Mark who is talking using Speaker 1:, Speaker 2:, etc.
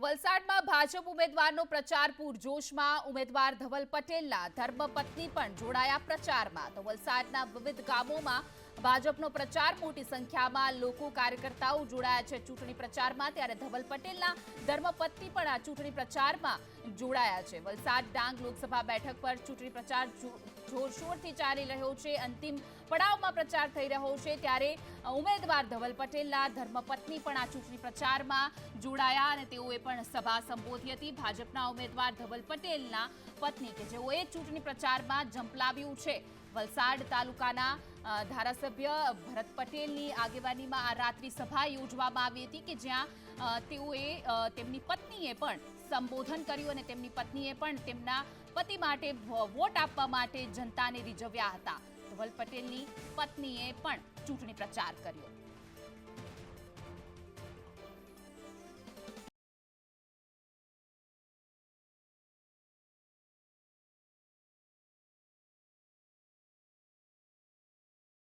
Speaker 1: વલસાડમાં ભાજપ ઉમેદવારનો પ્રચાર પૂરજોશમાં ઉમેદવાર ધવલ પટેલના ધર્મપત્ની પણ જોડાયા પ્રચારમાં. તો વલસાડના વિવિધ ગામોમાં ભાજપનો પ્રચાર મોટી સંખ્યામાં લોકો કાર્યકર્તાઓ જોડાયા છે ચૂંટણી પ્રચારમાં. ત્યારે ધવલ પટેલના ધર્મપત્ની પણ આ ચૂંટણી પ્રચારમાં જોડાયા છે. વલસાડ ડાંગ લોકસભા બેઠક પર ચૂંટણી પ્રચાર જોરશોરથી ચાલી રહ્યો છે. અંતિમ પડાવમાં પ્રચાર થઈ રહ્યો છે. ત્યારે ઉમેદવાર ધવલ પટેલના ધર્મપત્ની પણ આ ચૂંટણી પ્રચારમાં જોડાયા અને તેઓએ પણ સભા સંબોધી હતી. ભાજપના ઉમેદવાર ધવલ પટેલના પત્ની કે જેઓએ ચૂંટણી પ્રચારમાં ઝંપલાવ્યું છે. વલસાડ તાલુકાના ધારાસભ્ય ભરત પટેલની આગેવાનીમાં આ રાત્રિ સભા યોજવામાં આવી હતી કે જ્યાં તેઓએ તેમની પત્નીએ પણ સંબોધન કર્યું અને તેમની પત્નીએ પણ તેમના પતિ માટે વોટ આપવા માટે જનતાને રીઝવ્યા હતા. ધવલ પટેલની પત્નીએ પણ ચૂંટણી પ્રચાર કર્યો.